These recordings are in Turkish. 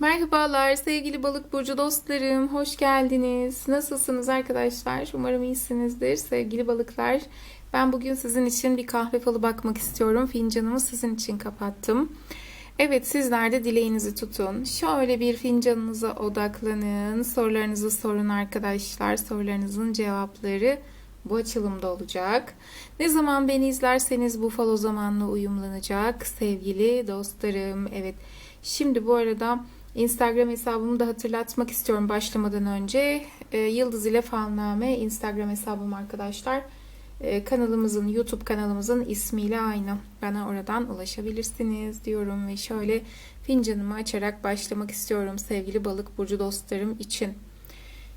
Merhabalar sevgili balık burcu dostlarım. Hoş geldiniz. Nasılsınız arkadaşlar? Umarım iyisinizdir sevgili balıklar. Ben bugün sizin için bir kahve falı bakmak istiyorum. Fincanımı sizin için kapattım. Evet sizler de dileğinizi tutun. Şöyle bir fincanınıza odaklanın. Sorularınızı sorun arkadaşlar. Sorularınızın cevapları bu açılımda olacak. Ne zaman beni izlerseniz bu fal o zamanla uyumlanacak sevgili dostlarım. Evet şimdi bu arada Instagram hesabımı da hatırlatmak istiyorum başlamadan önce. E, Yıldız ile Falname Instagram hesabım arkadaşlar. E, kanalımızın, YouTube kanalımızın ismiyle aynı. Bana oradan ulaşabilirsiniz diyorum ve şöyle fincanımı açarak başlamak istiyorum sevgili balık burcu dostlarım için.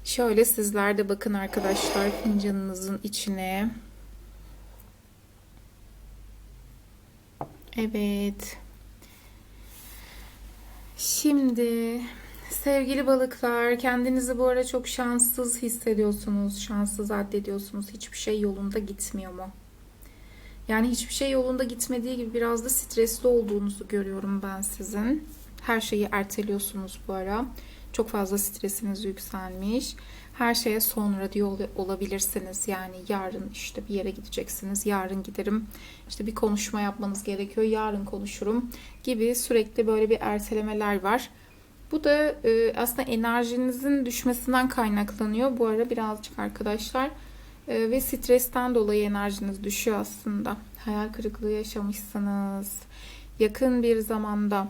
Şöyle sizler de bakın arkadaşlar fincanınızın içine. Evet. Şimdi sevgili balıklar kendinizi bu ara çok şanssız hissediyorsunuz. Şanssız addediyorsunuz. Hiçbir şey yolunda gitmiyor mu? Yani hiçbir şey yolunda gitmediği gibi biraz da stresli olduğunuzu görüyorum ben sizin. Her şeyi erteliyorsunuz bu ara. Çok fazla stresiniz yükselmiş. Her şeye sonra diyor olabilirsiniz. Yani yarın işte bir yere gideceksiniz. Yarın giderim. İşte bir konuşma yapmanız gerekiyor. Yarın konuşurum gibi sürekli böyle bir ertelemeler var. Bu da e, aslında enerjinizin düşmesinden kaynaklanıyor. Bu ara birazcık arkadaşlar e, ve stresten dolayı enerjiniz düşüyor aslında. Hayal kırıklığı yaşamışsınız. Yakın bir zamanda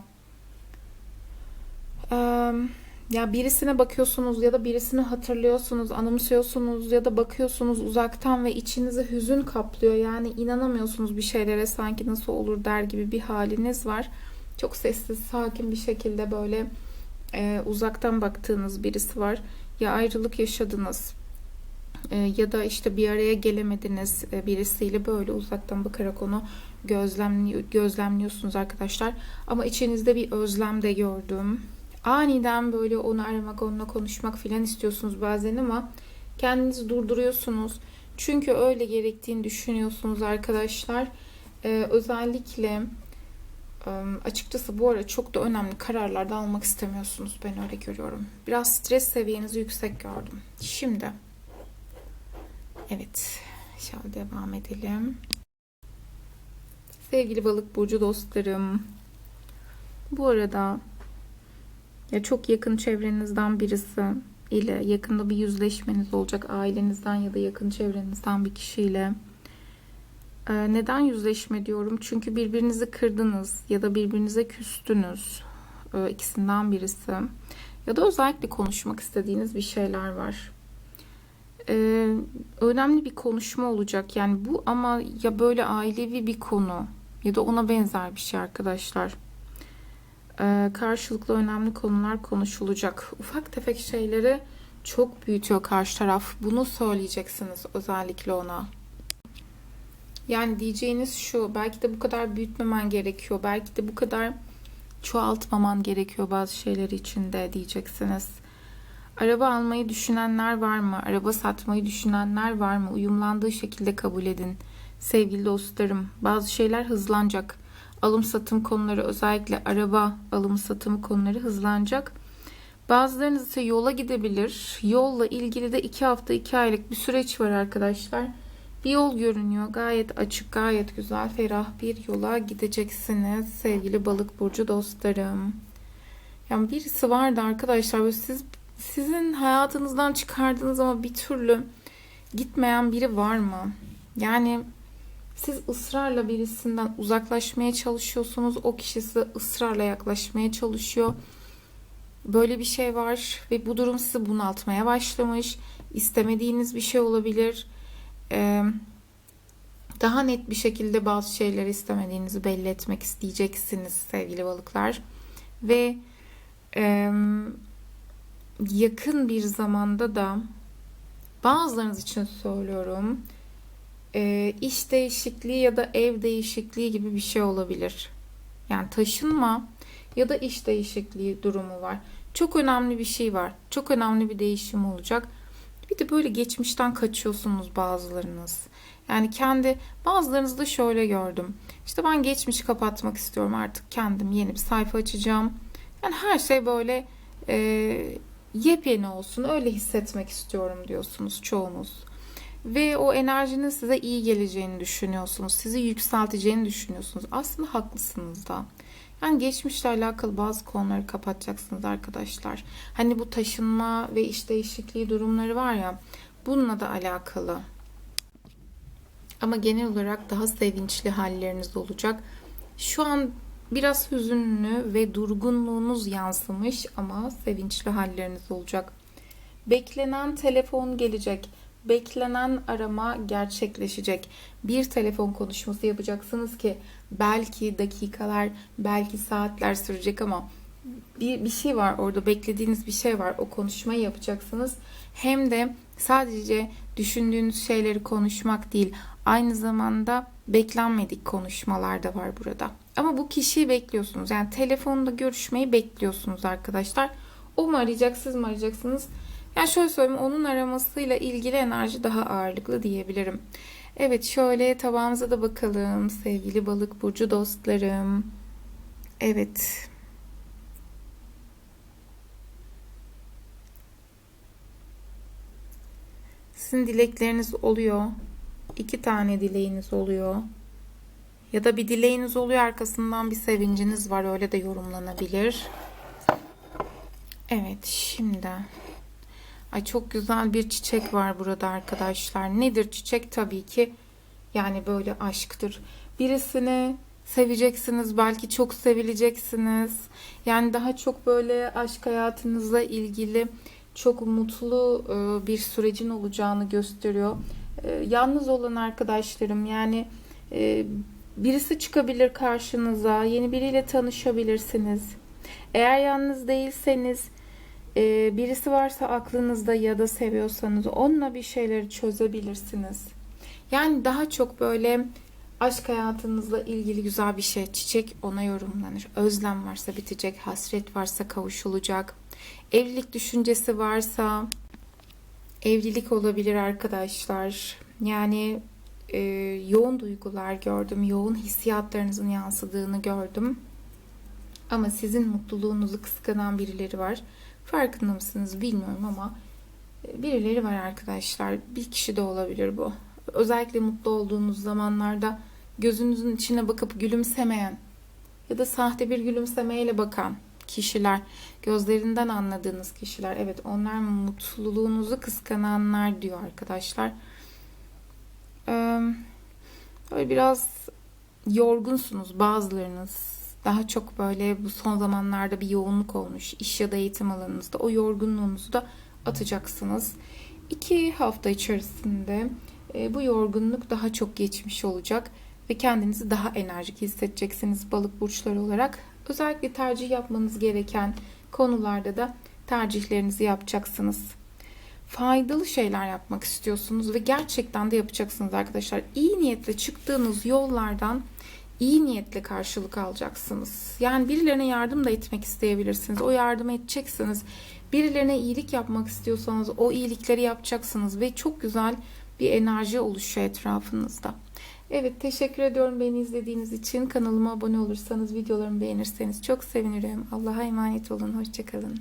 ya birisine bakıyorsunuz ya da birisini hatırlıyorsunuz, anımsıyorsunuz ya da bakıyorsunuz uzaktan ve içinizi hüzün kaplıyor. Yani inanamıyorsunuz bir şeylere sanki nasıl olur der gibi bir haliniz var. Çok sessiz, sakin bir şekilde böyle e, uzaktan baktığınız birisi var. Ya ayrılık yaşadınız e, ya da işte bir araya gelemediniz e, birisiyle böyle uzaktan bakarak onu gözlemli gözlemliyorsunuz arkadaşlar. Ama içinizde bir özlem de gördüm aniden böyle onu aramak, onunla konuşmak filan istiyorsunuz bazen ama kendinizi durduruyorsunuz. Çünkü öyle gerektiğini düşünüyorsunuz arkadaşlar. Ee, özellikle açıkçası bu ara çok da önemli kararlar da almak istemiyorsunuz. Ben öyle görüyorum. Biraz stres seviyenizi yüksek gördüm. Şimdi evet şöyle devam edelim. Sevgili balık burcu dostlarım. Bu arada ya çok yakın çevrenizden birisi ile yakında bir yüzleşmeniz olacak ailenizden ya da yakın çevrenizden bir kişiyle. Ee, neden yüzleşme diyorum? Çünkü birbirinizi kırdınız ya da birbirinize küstünüz. Ee, ikisinden birisi. Ya da özellikle konuşmak istediğiniz bir şeyler var. Ee, önemli bir konuşma olacak. Yani bu ama ya böyle ailevi bir konu ya da ona benzer bir şey arkadaşlar. Ee, karşılıklı önemli konular konuşulacak. Ufak tefek şeyleri çok büyütüyor karşı taraf. Bunu söyleyeceksiniz özellikle ona. Yani diyeceğiniz şu, belki de bu kadar büyütmemen gerekiyor. Belki de bu kadar çoğaltmaman gerekiyor bazı şeyleri içinde diyeceksiniz. Araba almayı düşünenler var mı? Araba satmayı düşünenler var mı? Uyumlandığı şekilde kabul edin. Sevgili dostlarım, bazı şeyler hızlanacak alım satım konuları özellikle araba alım satım konuları hızlanacak. Bazılarınız ise yola gidebilir. Yolla ilgili de 2 hafta 2 aylık bir süreç var arkadaşlar. Bir yol görünüyor. Gayet açık, gayet güzel, ferah bir yola gideceksiniz sevgili balık burcu dostlarım. Yani birisi vardı arkadaşlar böyle siz sizin hayatınızdan çıkardığınız ama bir türlü gitmeyen biri var mı? Yani siz ısrarla birisinden uzaklaşmaya çalışıyorsunuz. O kişi size ısrarla yaklaşmaya çalışıyor. Böyle bir şey var ve bu durum sizi bunaltmaya başlamış. İstemediğiniz bir şey olabilir. Ee, daha net bir şekilde bazı şeyleri istemediğinizi belli etmek isteyeceksiniz sevgili balıklar. Ve e, yakın bir zamanda da bazılarınız için söylüyorum e, iş değişikliği ya da ev değişikliği gibi bir şey olabilir. Yani taşınma ya da iş değişikliği durumu var. Çok önemli bir şey var. Çok önemli bir değişim olacak. Bir de böyle geçmişten kaçıyorsunuz bazılarınız. Yani kendi bazılarınızı da şöyle gördüm. İşte ben geçmişi kapatmak istiyorum artık kendim yeni bir sayfa açacağım. Yani her şey böyle e, yepyeni olsun, öyle hissetmek istiyorum diyorsunuz çoğunuz. Ve o enerjinin size iyi geleceğini düşünüyorsunuz. Sizi yükselteceğini düşünüyorsunuz. Aslında haklısınız da. Yani geçmişle alakalı bazı konuları kapatacaksınız arkadaşlar. Hani bu taşınma ve iş değişikliği durumları var ya bununla da alakalı. Ama genel olarak daha sevinçli halleriniz olacak. Şu an biraz hüzünlü ve durgunluğunuz yansımış ama sevinçli halleriniz olacak. Beklenen telefon gelecek. Beklenen arama gerçekleşecek. Bir telefon konuşması yapacaksınız ki belki dakikalar, belki saatler sürecek ama bir, bir şey var orada beklediğiniz bir şey var. O konuşmayı yapacaksınız. Hem de sadece düşündüğünüz şeyleri konuşmak değil, aynı zamanda beklenmedik konuşmalar da var burada. Ama bu kişiyi bekliyorsunuz. Yani telefonda görüşmeyi bekliyorsunuz arkadaşlar. O mu arayacak, siz mi arayacaksınız? Yani şöyle söyleyeyim, onun aramasıyla ilgili enerji daha ağırlıklı diyebilirim. Evet, şöyle tabağımıza da bakalım sevgili balık burcu dostlarım. Evet. Sizin dilekleriniz oluyor. İki tane dileğiniz oluyor. Ya da bir dileğiniz oluyor arkasından bir sevinciniz var. Öyle de yorumlanabilir. Evet şimdi. Ay çok güzel bir çiçek var burada arkadaşlar. Nedir çiçek? Tabii ki yani böyle aşktır. Birisini seveceksiniz, belki çok sevileceksiniz. Yani daha çok böyle aşk hayatınızla ilgili çok mutlu e, bir sürecin olacağını gösteriyor. E, Yalnız olan arkadaşlarım yani e, birisi çıkabilir karşınıza, yeni biriyle tanışabilirsiniz. Eğer yalnız değilseniz e, birisi varsa aklınızda ya da seviyorsanız onunla bir şeyleri çözebilirsiniz. Yani daha çok böyle aşk hayatınızla ilgili güzel bir şey. Çiçek ona yorumlanır. Özlem varsa bitecek, hasret varsa kavuşulacak. Evlilik düşüncesi varsa evlilik olabilir arkadaşlar. Yani e, yoğun duygular gördüm, yoğun hissiyatlarınızın yansıdığını gördüm. Ama sizin mutluluğunuzu kıskanan birileri var. Farkında mısınız bilmiyorum ama e, birileri var arkadaşlar. Bir kişi de olabilir bu. Özellikle mutlu olduğunuz zamanlarda gözünüzün içine bakıp gülümsemeyen ya da sahte bir gülümsemeyle bakan kişiler, gözlerinden anladığınız kişiler. Evet onlar mutluluğunuzu kıskananlar diyor arkadaşlar. Ee, böyle biraz yorgunsunuz bazılarınız. Daha çok böyle bu son zamanlarda bir yoğunluk olmuş iş ya da eğitim alanınızda. O yorgunluğunuzu da atacaksınız. İki hafta içerisinde e, bu yorgunluk daha çok geçmiş olacak ve kendinizi daha enerjik hissedeceksiniz balık burçları olarak. Özellikle tercih yapmanız gereken konularda da tercihlerinizi yapacaksınız. Faydalı şeyler yapmak istiyorsunuz ve gerçekten de yapacaksınız arkadaşlar. İyi niyetle çıktığınız yollardan iyi niyetle karşılık alacaksınız. Yani birilerine yardım da etmek isteyebilirsiniz. O yardım edeceksiniz. Birilerine iyilik yapmak istiyorsanız o iyilikleri yapacaksınız ve çok güzel bir enerji oluşuyor etrafınızda. Evet teşekkür ediyorum beni izlediğiniz için. Kanalıma abone olursanız, videolarımı beğenirseniz çok sevinirim. Allah'a emanet olun. Hoşçakalın.